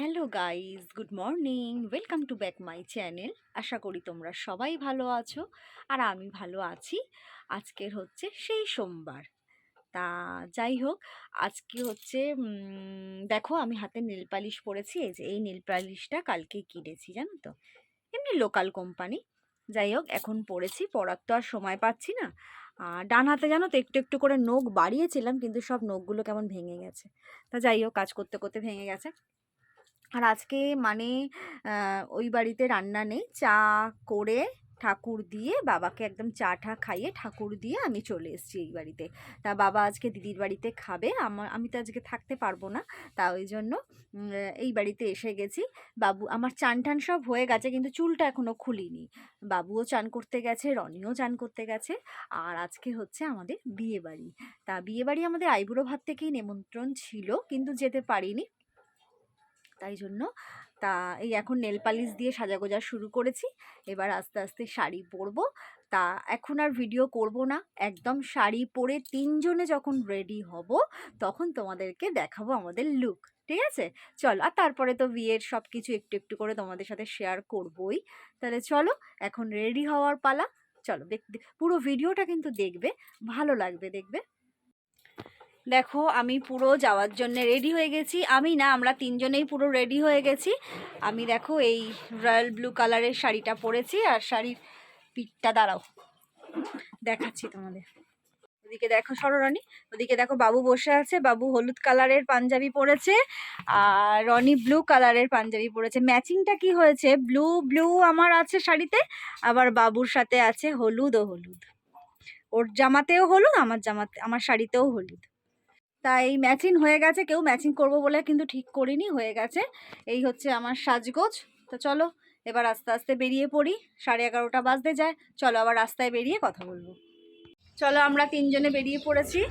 Hello guys, good morning. Welcome to back my channel. আশা করি তোমরা সবাই ভালো আছো আর আমি ভালো আছি। আজকের হচ্ছে সেই সোমবার। তা যাই হোক, আজকে হচ্ছে দেখো আমি হাতে নীল পালিশ পরেছি। এই যে, এই নীল পালিশটা কালকে কিনেছি, জানো তো? এমনি লোকাল কোম্পানি যাই হোক, এখন পড়েছি পড়ার তো আর সময় পাচ্ছি না। ডান হাতে জানো তো, একটু একটু করে নখ বাড়িয়েছিলাম, কিন্তু সব নখগুলো কেমন ভেঙে গেছে। তা যাই হোক, কাজ করতে করতে ভেঙে গেছে। আর আজকে মানে ওই বাড়িতে রান্না নেই। চা করে ঠাকুর দিয়ে, বাবাকে একদম চা ঠা খাইয়ে ঠাকুর দিয়ে আমি চলে এসেছি এই বাড়িতে। তা বাবা আজকে দিদির বাড়িতে খাবে আমার আমি তো আজকে থাকতে পারব না। তা ওই জন্য এই বাড়িতে এসে গেছি। বাবু, আমার চান টান সব হয়ে গেছে, কিন্তু চুলটা এখনও খুলিনি। বাবুও চান করতে গেছে, রনিও চান করতে গেছে। আর আজকে হচ্ছে আমাদের বিয়ে বাড়ি। তা বিয়ে বাড়ি আমাদের আইবুড়ো ভাত থেকেই নিমন্ত্রণ ছিল, কিন্তু যেতে পারিনি। তাই জন্য। তা এই এখন নেল পালিশ দিয়ে সাজাগোজা শুরু করেছি। এবার আস্তে আস্তে শাড়ি পরবো। তা এখন আর ভিডিও করব না। একদম শাড়ি পরে তিনজনে যখন রেডি হব, তখন তোমাদেরকে দেখাবো আমাদের লুক ঠিক আছে? চলো, আর তারপরে তো বিয়ের সব কিছু একটু একটু করে তোমাদের সাথে শেয়ার করবই। তাহলে চলো, এখন রেডি হওয়ার পালা। চলো পুরো ভিডিওটা কিন্তু দেখবে, ভালো লাগবে, দেখবে। দেখো, আমি পুরো যাওয়ার জন্য রেডি হয়ে গেছি। আমি না, আমরা তিনজনেই পুরো রেডি হয়ে গেছি। আমি দেখো, এই রয়্যাল ব্লু কালারের শাড়িটা পরেছি আর শাড়ির পিঠটা দাঁড়াও। দেখাচ্ছি তোমাদের। ওদিকে দেখো সররানি, ওদিকে দেখো বাবু বসে আছে। বাবু হলুদ কালারের পাঞ্জাবি পরেছে আর রনি ব্লু কালারের পাঞ্জাবি পরেছে। ম্যাচিংটা কি হয়েছে? ব্লু ব্লু আমার আছে শাড়িতে, আবার বাবুর সাথে আছে হলুদ ও হলুদ। ওর জামাতেও হলুদ, আমার জামাতে, আমার শাড়িতেও হলুদ। তাই ম্যাচিং হয়ে গেছে, কেউ ম্যাচিং করব বলে কিন্তু ঠিক করিনি, হয়ে গেছে। এই হচ্ছে আমার সাজগোজ। তো চলো, এবার আস্তে আস্তে বেরিয়ে পড়ি। সাড়ে এগারোটা বাজতে যায়। চলো আবার রাস্তায় বেরিয়ে কথা বলব। চলো, আমরা তিনজনে বেরিয়ে পড়েছি।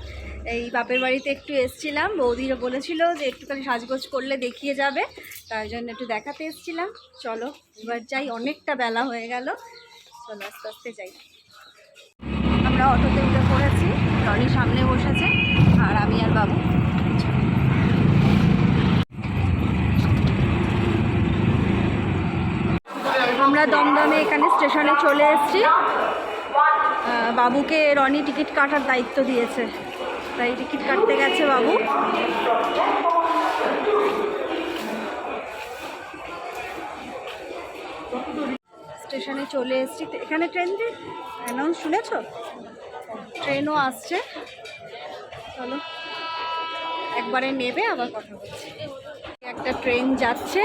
এই বাপের বাড়িতে একটু এসছিলাম। বৌদিরা বলেছিল যে একটুখানি সাজগোজ করলে দেখিয়ে যাবে। তার জন্য একটু দেখাতে এসছিলাম। চলো, এবার যাই। অনেকটা বেলা হয়ে গেল। চলো, আস্তে আস্তে যাই। আমরা অটোতে উঠে পড়েছি। রনি সামনে বসেছে। আর আমি আর বাবু। আমরা দমদমে এখানে স্টেশনে চলে এসেছি। বাবুকে রনি টিকিট কাটার দায়িত্ব দিয়েছে। তাই টিকিট কাটতে গেছে বাবু। স্টেশনে চলে এসেছি। এখানে ট্রেন যে অ্যানাউন্স শুনেছ? ট্রেনও আসছে। চলো। একবারে নেবে আবার কথা বলছি। একটা ট্রেন যাচ্ছে।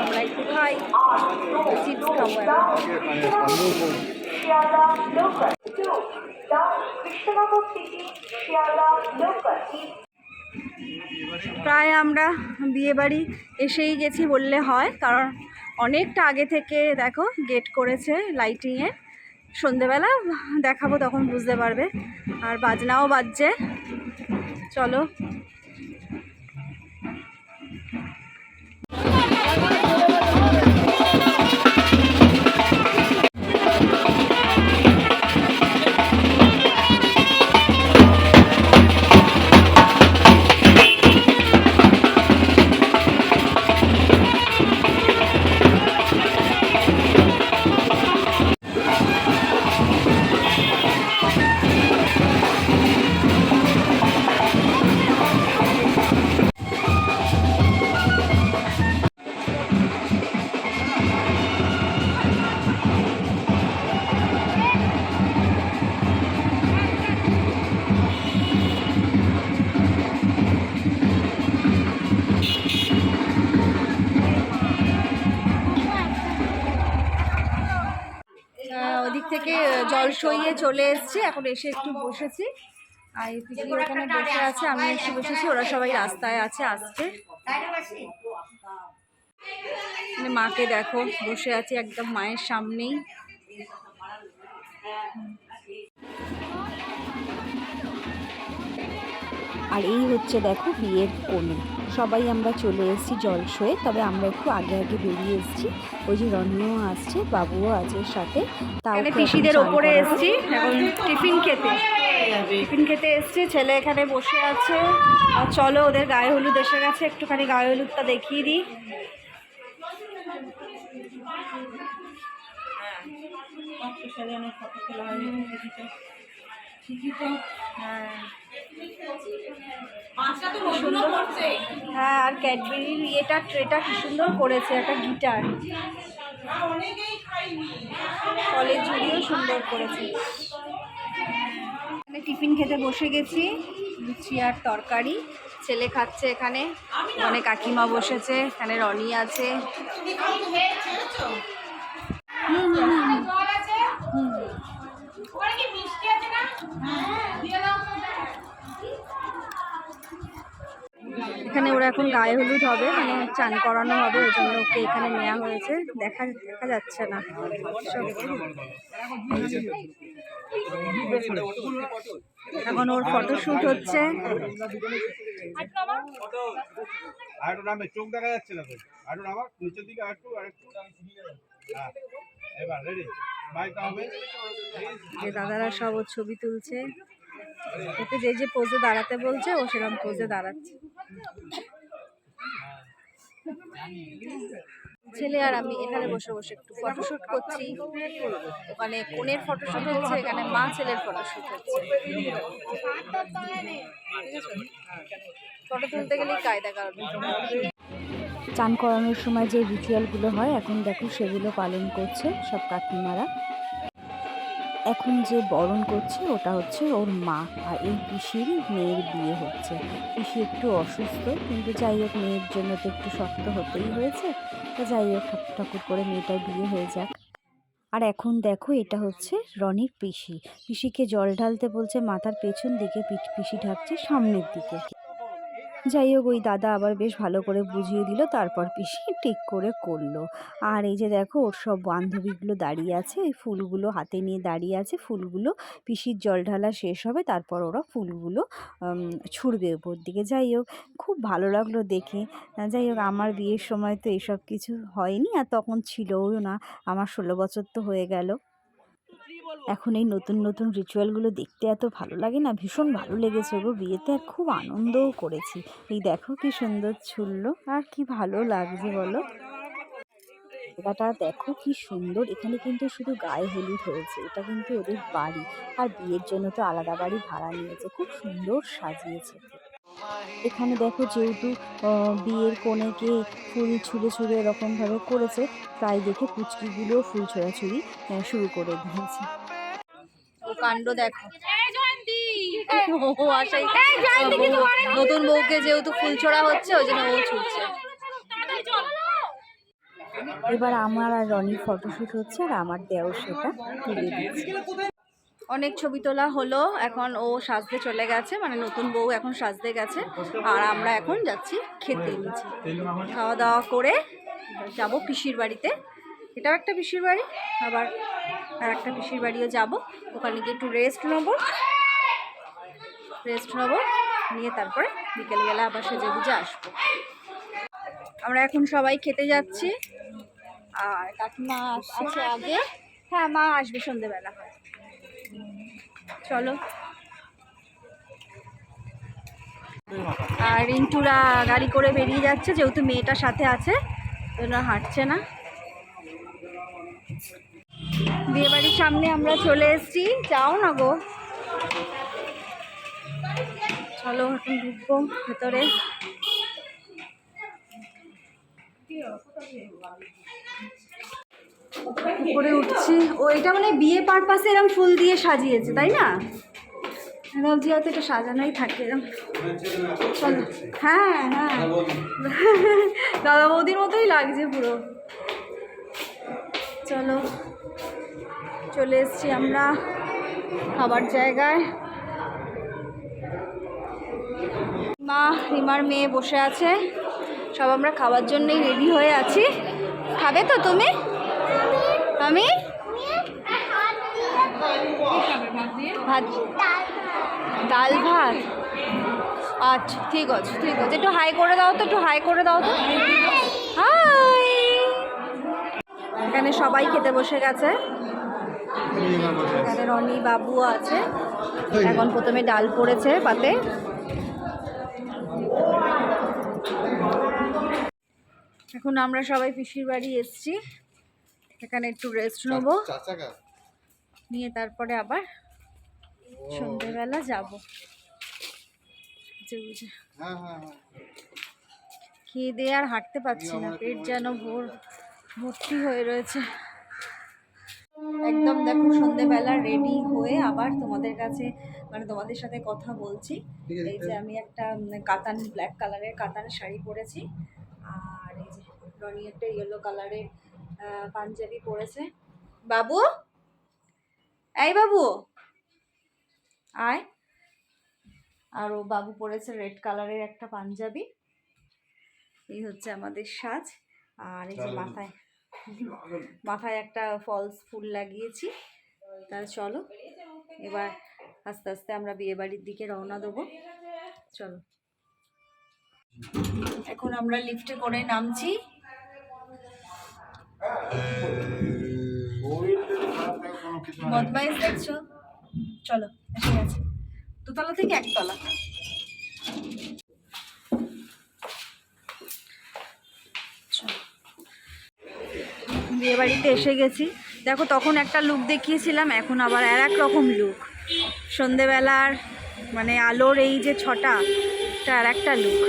আমরা একটু খাই। চিপস খাব Shiala local. Two, the Krishnanagar city Shiala local. প্রায় আমরা বিয়েবাড়ি এসেই গেছি বললে হয় কারণ অনেকটা আগে থেকে দেখো গেট করেছে লাইটিংয়ে সন্ধেবেলা দেখাবো তখন বুঝতে পারবে। আর বাজনাও বাজছে। চলো। জল চলে এসছি, এখন এসে একটু বসেছি। আর পিসি ওখানে বসে আছে আমি এসে বসেছি, ওরা সবাই রাস্তায় আছে আসছে মানে মাকে দেখো, বসে আছে একদম মায়ের সামনেই। আর এই হচ্ছে দেখো বিয়ের কোণে। সবাই আমরা চলে এসেছি জলসয়ে তবে আমরা একটু আগে আগে বেরিয়ে এসেছি। ওই যে রনিও আসছে বাবুও আছে সাথে। তাও এখানে পিসিদের ওপরে এসেছি এসছি এখন টিফিন খেতে। টিফিন খেতে এসছি ছেলে এখানে বসে আছে। আর চলো ওদের গায়ে হলুদ এসে গেছে একটুখানি গায়ে হলুদটা দেখিয়ে দিই। হ্যাঁ। আর ক্যাডবেরির ইয়েটা, ট্রেটা কি সুন্দর করেছে, একটা গিটার। কলেজ ঝুড়িও সুন্দর করেছে। এখানে টিফিন খেতে বসে গেছি, লুচি আর তরকারি। ছেলে খাচ্ছে এখানে, অনেক কাকিমা বসেছে, এখানে রনি আছে। এখানে গায়ে হলুদ হবে মানে চান করানো হবে, ওই জন্য ওকে এখানে নেওয়া হয়েছে। দেখা দেখা যাচ্ছে না। এখন ওর ফটোশ্যুট হচ্ছে। দাদারা সব ওর ছবি তুলছে। ওকে যে যে পোজে দাঁড়াতে বলছে, ও সেরকম পোজে দাঁড়াচ্ছে। ছেলে আর আমি এখানে বসে বসে একটু ফটোশ্যুট করছি। ওখানে কোনের ফটোশ্যুট হচ্ছে, এখানে মা ছেলের ফটোশ্যুট হচ্ছে। ফটো তুলতে গেলেই কায়দা কারণ চান করানোর সময় যে রিচুয়ালগুলো হয়, এখন দেখো সেগুলো পালন করছে সব কাকিমারা। এখন যে বরণ করছে, ওটা হচ্ছে ওর মা। আর এই পিসির মেয়ের বিয়ে হচ্ছে। পিসি একটু অসুস্থ, কিন্তু যাই হোক, মেয়ের জন্য তো একটু শক্ত হতেই হয়েছে। তো যাই হোক, ঠাকুর ঠাকুর করে মেয়েটার বিয়ে হয়ে যাক। আর এখন দেখো, এটা হচ্ছে রনির পিসি। পিসিকে জল ঢালতে বলছে, মাথার পেছন দিকে পিসি ঢাকছে, সামনের দিকে। যাই হোক, ওই দাদা আবার বেশ ভালো করে বুঝিয়ে দিল, তারপর পিসি ঠিক করে করল। আর এই যে দেখো, ওর সব বান্ধবীগুলো দাঁড়িয়ে আছে ওই ফুলগুলো হাতে নিয়ে দাঁড়িয়ে আছে, ফুলগুলো পিসির জল ঢালা শেষ হবে, তারপর ওরা ফুলগুলো ছুঁড়বে উপর দিকে। যাই হোক, খুব ভালো লাগল দেখে। যাই হোক, আমার বিয়ের সময় তো এসব কিছু হয়নি, আর তখন ছিলও না, আমার ষোলো বছর তো হয়ে গেল। এখন এই নতুন নতুন রিচুয়ালগুলো দেখতে এত ভালো লাগে না? ভীষণ ভালো লেগেছে গো, বিয়েতে আর খুব আনন্দও করেছি। এই দেখো কি সুন্দর ছুললো, আর কি ভালো লাগছে বলো? জায়গাটা দেখো কি সুন্দর, এখানে কিন্তু শুধু গায়ে হলুদ হয়েছে, এটা কিন্তু ওদের বাড়ি। আর বিয়ের জন্য তো আলাদা বাড়ি ভাড়া নিয়েছে, খুব সুন্দর সাজিয়েছে। এখানে দেখো যেহেতু আহ, বিয়ের কনেকে ফুল ছুঁড়ে ছুঁড়ে এরকমভাবে করেছে তাই দেখে পুচকিগুলো ফুল ছোড়াছুড়ি শুরু করে দিয়েছে। ও কাণ্ড দেখো। ও নতুন বউকে যেহেতু ফুল ছোড়া হচ্ছে ওই জন্য ও ছুটছে। এবার আমার আর রনির ফটোশ্যুট হচ্ছে আর আমার দেওর সেটা তুলে দিচ্ছে। অনেক ছবি তোলা হলো, এখন ও সাজতে চলে গেছে মানে নতুন বউ এখন সাজতে গেছে, আর আমরা এখন যাচ্ছি খেতে। নিচে খাওয়া দাওয়া করে যাব পিসির বাড়িতে। এটাও একটা পিসির বাড়ি, আবার আর একটা পিসির বাড়িও যাব। ওখানে গিয়ে একটু রেস্ট নেব। রেস্ট নেব, নিয়ে তারপরে বিকেলবেলা আবার সেজে গুজে আসব। আমরা এখন সবাই খেতে যাচ্ছি। আর কাকিমা আছে আগে। হ্যাঁ মা আসবে সন্ধেবেলা। চলো। আর রিন্টুরা গাড়ি করে বেরিয়ে যাচ্ছে, যেহেতু মেয়েটা সাথে আছে ওরা হাঁটছে না। বিয়ে বাড়ির সামনে আমরা চলে এসেছি। যাও না গো। চলো এখন ঢুকবো ভেতরে। উপরে উঠছি। ও, এটা মানে বিয়ে পারপাসে এরকম ফুল দিয়ে সাজিয়েছে, তাই না? ভাবছি হয়তো এটা সাজানোই থাকে। এরকম চলো। হ্যাঁ হ্যাঁ। দাদা বৌদির মতোই লাগছে পুরো। চলো। চলে এসছি আমরা খাবার জায়গায়। মা, রিমার মেয়ে বসে আছে। সব আমরা খাবার জন্যই রেডি হয়ে আছি। খাবে তো তুমি? আমি? ভাত ডাল ভাত? আচ্ছা ঠিক আছে ঠিক আছে। একটু হাই করে দাও তো, একটু হাই করে দাও তো। হাই এখানে সবাই খেতে বসে গেছে। এখানে রনি বাবুও আছে। এখন প্রথমে ডাল পড়েছে পাতে। এখন আমরা সবাই পিসির বাড়ি এসছি। এখানে একটু রেস্ট নেব। নিয়ে তারপরে আবার সন্ধ্যেবেলা যাব। হ্যাঁ হ্যাঁ হ্যাঁ। খেয়ে দিয়ে আর হাঁটতে পারছি না পেট যেন ভোর ভর্তি হয়ে রয়েছে। একদম দেখো সন্ধেবেলা রেডি হয়ে আবার তোমাদের কাছে মানে তোমাদের সাথে কথা বলছি। এই যে আমি একটা কাতান ব্ল্যাক কালারের কাতান শাড়ি পরেছি। আর এই যে রনি একটা ইয়েলো কালারের পাঞ্জাবি পরেছে। বাবু? এই বাবু। আয়। আর ও বাবু পরেছে রেড কালারের একটা পাঞ্জাবি। এই হচ্ছে আমাদের সাজ। আর এই যে মাথায় মাথায় একটা ফলস ফুল লাগিয়েছি। তা চলো এবার আস্তে আস্তে আমরা বিয়ে বাড়ির দিকে রওনা দেবো। চলো। এখন আমরা লিফটে করে নামছি। বদমাইশ দেখছ? চলো, এসে গেছে। দুতলা থেকে একতলা। বিয়ে বাড়িতে এসে গেছি। দেখো, তখন একটা লুক দেখিয়েছিলাম, এখন আবার আর এক রকম লুক সন্ধেবেলার মানে আলোর এই যে ছটা এটা আর একটা লুক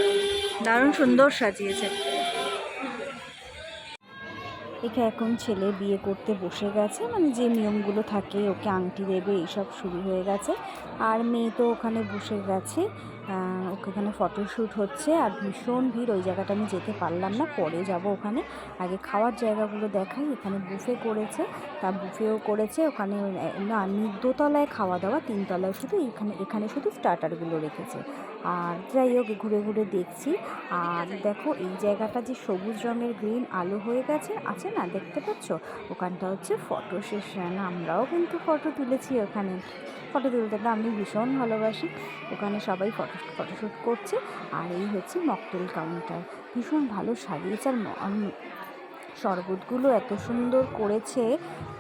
দারুণ সুন্দর সাজিয়েছে। একে এখন ছেলে বিয়ে করতে বসে গেছে মানে যে নিয়মগুলো থাকে ওকে আংটি দেবে, এইসব শুরু হয়ে গেছে। আর মেয়ে তো ওখানে বসে গেছে ওকে ওখানে ফটোশ্যুট হচ্ছে। আর ভীষণ ভিড়, ওই জায়গাটা আমি যেতে পারলাম না, পরে যাব ওখানে। আগে খাওয়ার জায়গাগুলো দেখাই, এখানে বুফে করেছে, তা বুফেও করেছে। ওখানে না দোতলায় খাওয়া দাওয়া, তিনতলায় শুধু এখানে এখানে শুধু স্টার্টারগুলো রেখেছে। আর যাই হোক, ঘুরে ঘুরে দেখছি। আর দেখো, এই জায়গাটা যে সবুজ রঙের গ্রিন আলো হয়ে গেছে, আছে না? দেখতে পাচ্ছ? ওখানটা হচ্ছে ফটো সেশন আমরাও কিন্তু ফটো তুলেছি ওখানে। ফটো তুলতে আমি ভীষণ ভালোবাসি। ওখানে সবাই ফটো ফটোশ্যুট করছে। আর এই হচ্ছে মকটেল কাউন্টার ভীষণ ভালো সাজিয়েছে আর শরবতগুলো এত সুন্দর করেছে,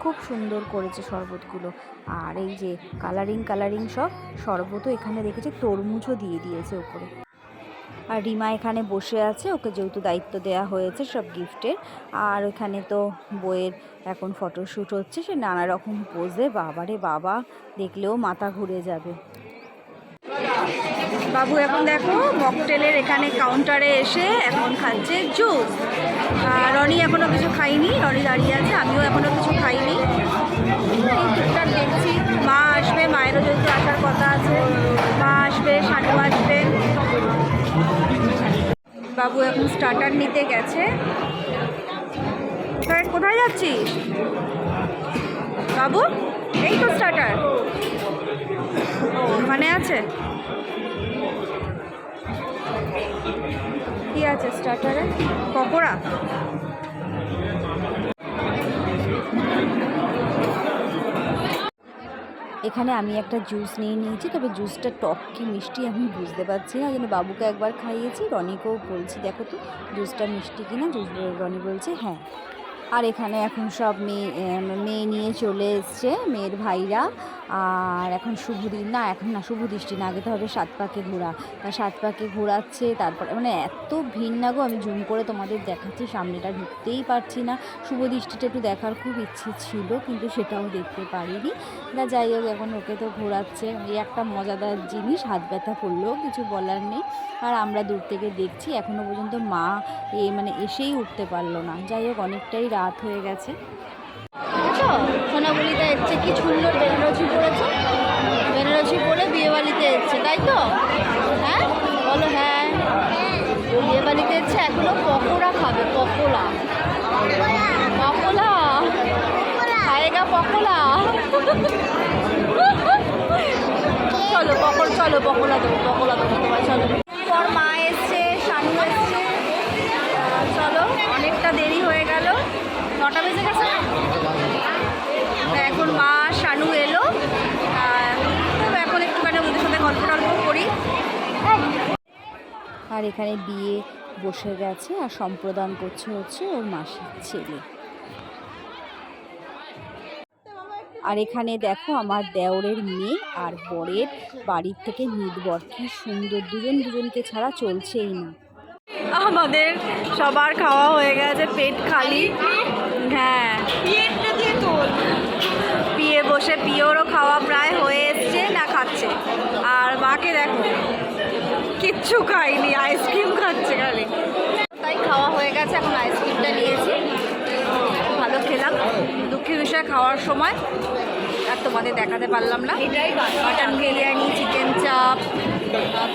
খুব সুন্দর করেছে শরবতগুলো। আর এই যে কালারিং কালারিং সব, শরবতও এখানে দেখেছি, তরমুজও দিয়ে দিয়েছে ওপরে। আর রিমা এখানে বসে আছে, ওকে যেহেতু দায়িত্ব দেওয়া হয়েছে সব গিফটের আর ওখানে তো বইয়ের এখন ফটোশ্যুট হচ্ছে, সে নানা রকম পোজে বাবারে বাবা, দেখলেও মাথা ঘুরে যাবে। বাবু, এখন দেখো মকটেলের এখানে কাউন্টারে এসে এখন খাচ্ছে জুস রনি এখনও কিছু খাইনি রনি দাঁড়িয়ে আছে, আমিও এখনও কিছু খাইনি। এই টুকটাক দেখছি, মা আসবে মায়েরও যেহেতু আসার কথা আছে, মা আসবে শানু আসবে। বাবু এখন স্টার্টার নিতে গেছে। কোথায় যাচ্ছিস? বাবু, এই তো স্টার্টার ওখানে আছে। কি আছে স্টার্টারে পকোড়া? এখানে আমি একটা জুস নিয়ে নিয়েছি, তবে জুসটা টক কি মিষ্টি আমি বুঝতে পারছি না। যেন বাবুকে একবার খাইয়েছি, রনিকেও বলছি, দেখো তো জুসটা মিষ্টি কিনা? জুস রনি বলছে হ্যাঁ। আর এখানে এখন সব মেয়ে মেয়ে নিয়ে চলে এসছে, মেয়ের ভাইরা। আর এখন শুভ দিন। না, এখন না, শুভ দৃষ্টি না, আগে তো হবে সাত পাকে ঘোরা। তা সাত পাকে ঘোরাচ্ছে, তারপরে মানে এত ভিড় না গো, আমি জুম করে তোমাদের দেখাচ্ছি, সামনেটা ঢুকতেই পারছি না। শুভ দৃষ্টিটা একটু দেখার খুব ইচ্ছে ছিল, কিন্তু সেটাও দেখতে পারিনি। না যাই হোক, এখন ওকে তো ঘোরাচ্ছে। এই একটা মজাদার জিনিস, হাত ব্যথা করলেও কিছু বলার নেই। আর আমরা দূর থেকে দেখছি এখনও পর্যন্ত মা এ মানে এসেই উঠতে পারল না। যাই হোক, অনেকটাই রাত হয়ে গেছে। সোনাবলিতে এসছে কি সুন্দর বেনারসি পরেছে? বেনারসি পরে বিয়ে বাড়িতে এসছে, তাই তো? হ্যাঁ? বলো হ্যাঁ। বিয়ে বাড়িতে এসছে, এখনও পকোড়া খাবে, পকোড়া। পকোড়া? খায়েগা পকোড়া? চলো, পকোড়, চলো, পকোড়া দেবো পকোড়া দেবো তোমার চলো। পর মা চলো, অনেকটা দেরি হয়ে গেল। নটা বেজে গেছে? এখন মা শানু এলো তো এখন একটুখানি ওদের সাথে গল্প টল্প করি। আর এখানে বিয়ে বসে গেছে আর সম্প্রদান করছে হচ্ছে ওর মাসির ছেলে। আর এখানে দেখো আমার দেওরের মেয়ে আর বরের বাড়ির থেকে নির্বর। কি সুন্দর দুজন দুজনকে ছাড়া চলছেই না। আমাদের সবার খাওয়া হয়ে গেছে পেট খালি। হ্যাঁ। বসে পিওরও খাওয়া প্রায় হয়ে এসছে না খাচ্ছে। আর মাকে দেখো কিচ্ছু খাইনি আইসক্রিম খাচ্ছে খালি। তাই খাওয়া হয়ে গেছে এখন আইসক্রিমটা নিয়েছি। ভালো খেলাম দুঃখের বিষয় খাওয়ার সময়। আর তোমাদের দেখাতে পারলাম না। Mutton biryani chicken chaap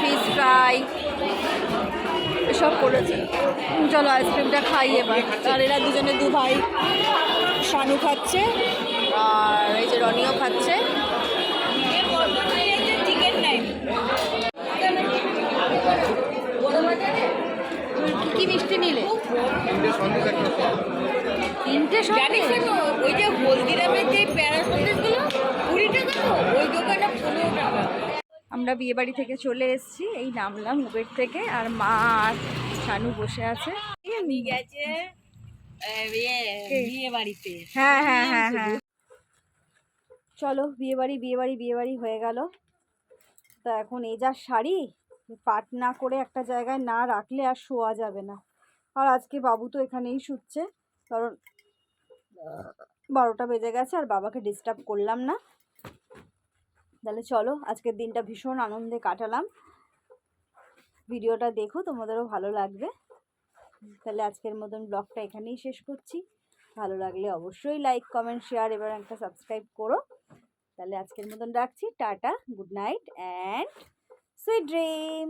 fish fry এসব করেছি। চলো আইসক্রিমটা খাই এবার। আর এরা দুজনে দু ভাই শানু খাচ্ছে। আর এই যে রনিও খাচ্ছে। কি মিষ্টি নিলে? তিনটে সন্দেশ। ওই যে হলদিরামের যে প্যারা সন্দেশগুলো কুড়ি টাকা তো ওই দোকানে পনেরো টাকা। আমরা বিয়ে বাড়ি থেকে চলে এসেছি এই নামলাম উবের থেকে আর মা আর শানু বসে আছে। গেছে কে? বিয়ে বাড়িতে। হ্যাঁ হ্যাঁ হ্যাঁ হ্যাঁ। চলো বিয়ে বাড়ি বিয়ে বাড়ি বিয়ে বাড়ি হয়ে গেল। তা এখন এই যা শাড়ি, পাট না করে একটা জায়গায় না রাখলে আর শোয়া যাবে না। আর আজকে বাবু তো এখানেই শুচ্ছে, কারণ বারোটা বেজে গেছে আর বাবাকে ডিস্টার্ব করলাম না। তাহলে চলো, আজকের দিনটা ভীষণ আনন্দে কাটালাম। ভিডিওটা দেখো, তোমাদেরও ভালো লাগবে। তাহলে আজকের মতন ব্লগটা এখানেই শেষ করছি। ভালো লাগলে অবশ্যই লাইক কমেন্ট শেয়ার এবার একটা সাবস্ক্রাইব করো। তাহলে আজকের মতন রাখছি, tata good night and sweet dream